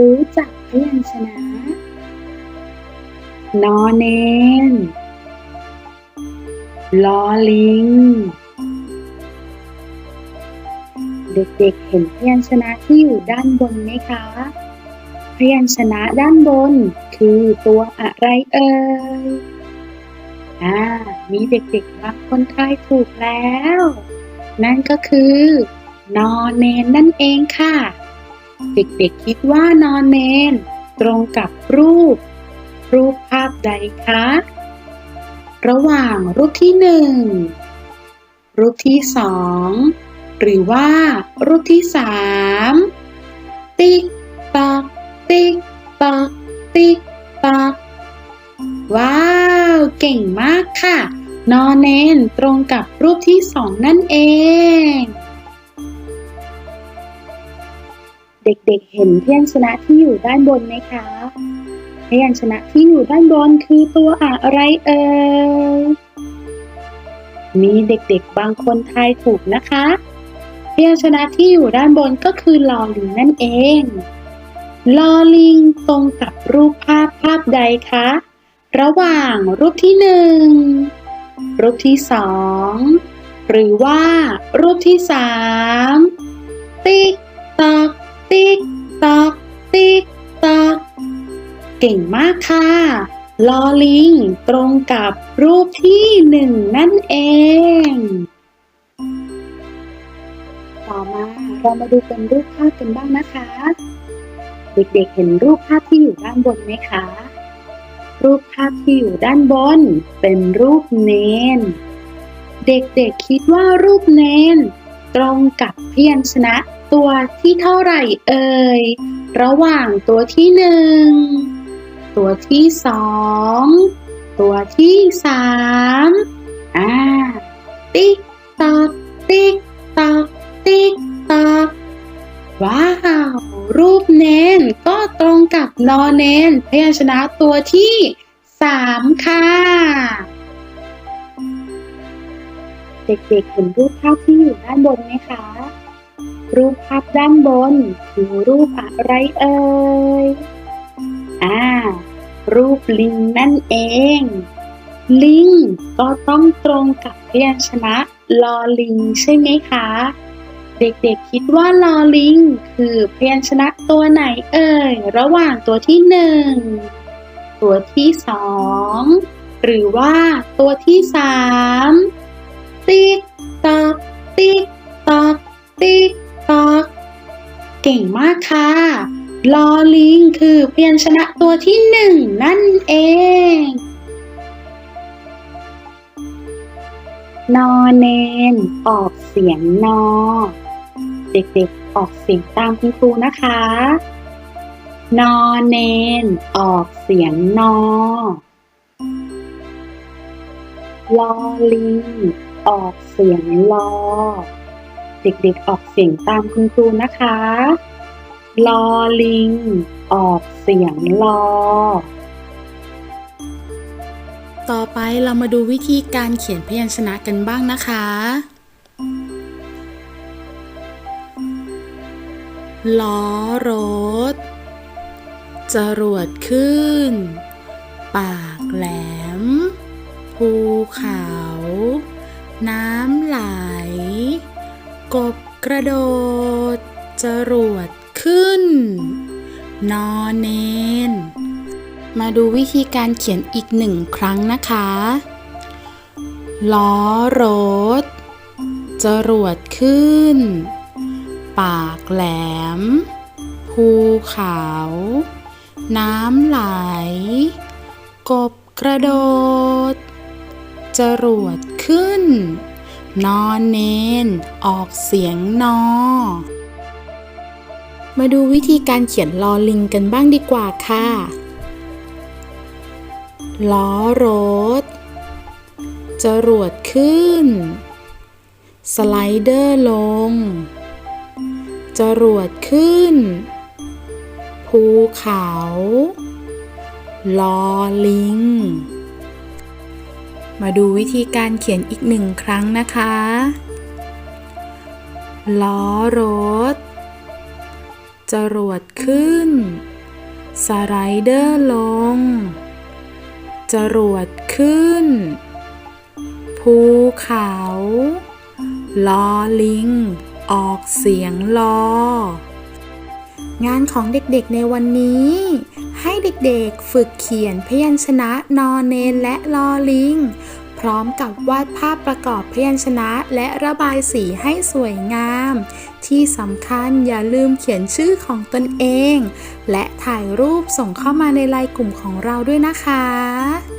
รู้จักพยัญชนะ นอเนนลอลิง เด็กๆเห็นพยัญชนะที่อยู่ด้านบนไหมคะ พยัญชนะด้านบนคือตัวอะไรเอ่ย อ่า มีเด็กๆบางคนทายถูกแล้ว นั่นก็คือนอเนนนั่นเองค่ะ เด็กๆคิดว่านอนเนน ตรงกับรูป รูปภาพใดคะ ระหว่างรูปที่หนึ่งรูปที่สองหรือว่ารูปที่สามติ๊กตอกติ๊กตอกติ๊กตอกว้าว เก่งมากค่ะ นอนเนนตรงกับรูปที่สองนั่นเอง เด็กๆ เห็นพยัญชนะที่อยู่ด้านบนไหมคะ พยัญชนะที่อยู่ด้านบนคือตัวอะไรเอ่ย มีเด็กๆ บางคนทายถูกนะคะ พยัญชนะที่อยู่ด้านบนก็คือลอลิงนั่นเอง ลอลิงตรงกับรูปภาพภาพใดคะ ระหว่างรูปที่หนึ่ง รูปที่สอง หรือว่ารูปที่สามติ๊กตอก ติ๊กตอกติ๊กตอกเก่งมากค่ะลอลิงตรงกับรูปที่หนึ่งนั่นเอง ต่อมาเรามาดูเป็นรูปภาพกันบ้างนะคะ เด็กๆเห็นรูปภาพที่อยู่ด้านบนไหมคะ รูปภาพที่อยู่ด้านบน เป็นรูปเนน เด็กๆคิดว่ารูปเนน ตรงกับพยัญชนะ ตัวที่เท่าไหร่เอ่ย ระหว่างตัวที่หนึ่ง ตัวที่สอง ตัวที่สามอ่า ติ๊กตอกติ๊กตอกติ๊กตอกว้าว รูปเน้นก็ตรงกับนอเน้นพยัญชนะตัวที่สามค่ะ เด็กๆเห็นรูปภาพที่อยู่ด้านบนไหมคะ รูปภาพด้านบนคือรูปอะไรเอ่ย อ่า รูปลิงนั่นเอง ลิงก็ต้องตรงกับพยัญชนะลอลิงใช่ไหมคะ เด็กๆคิดว่าลอลิง คือพยัญชนะตัวไหนเอ่ย ระหว่างตัวที่หนึ่ง ตัวที่สอง หรือว่าตัวที่สามติ๊กตอกติ๊กตอกติ๊ก ตอกเก่งมากค่ะ ลอลิงคือพยัญชนะตัวที่หนึ่งนั่นเอง นอเนนออกเสียงนอ เด็กๆออกเสียงตามคุณครูนะคะ นอเนนออกเสียงนอลอลิงออกเสียงลอ เด็กๆออกเสียงตามคุณครูนะคะ ลอลิง ออกเสียงลอ ต่อไปเรามาดูวิธีการเขียนพยัญชนะกันบ้างนะคะ ล้อรถ จรวดขึ้น ปากแหลม ภูเขา น้ำไหล กบกระโดด จรวดขึ้น นอนเนน มาดูวิธีการเขียนอีกหนึ่งครั้งนะคะล้อรถ จรวดขึ้น ปากแหลม ภูเขา น้ำไหล กบกระโดด จรวดขึ้น นอนเนน ออกเสียงนอ มาดูวิธีการเขียนลอลิงกันบ้างดีกว่าค่ะล้อรถ จรวดขึ้น สไลเดอร์ลง จรวดขึ้น ภูเขา ลอลิง มาดูวิธีการเขียนอีกหนึ่งครั้งนะคะ ล้อรถ จรวดขึ้น สไลเดอร์ลง จรวดขึ้น ภูเขา ล้อลิง ออกเสียงลองานของเด็กๆในวันนี้ เด็กๆ ฝึกเขียนพยัญชนะนอเนนและลอลิง พร้อมกับวาดภาพประกอบพยัญชนะและระบายสีให้สวยงาม ที่สำคัญอย่าลืมเขียนชื่อของตนเอง และถ่ายรูปส่งเข้ามาในไลน์กลุ่มของเราด้วยนะคะ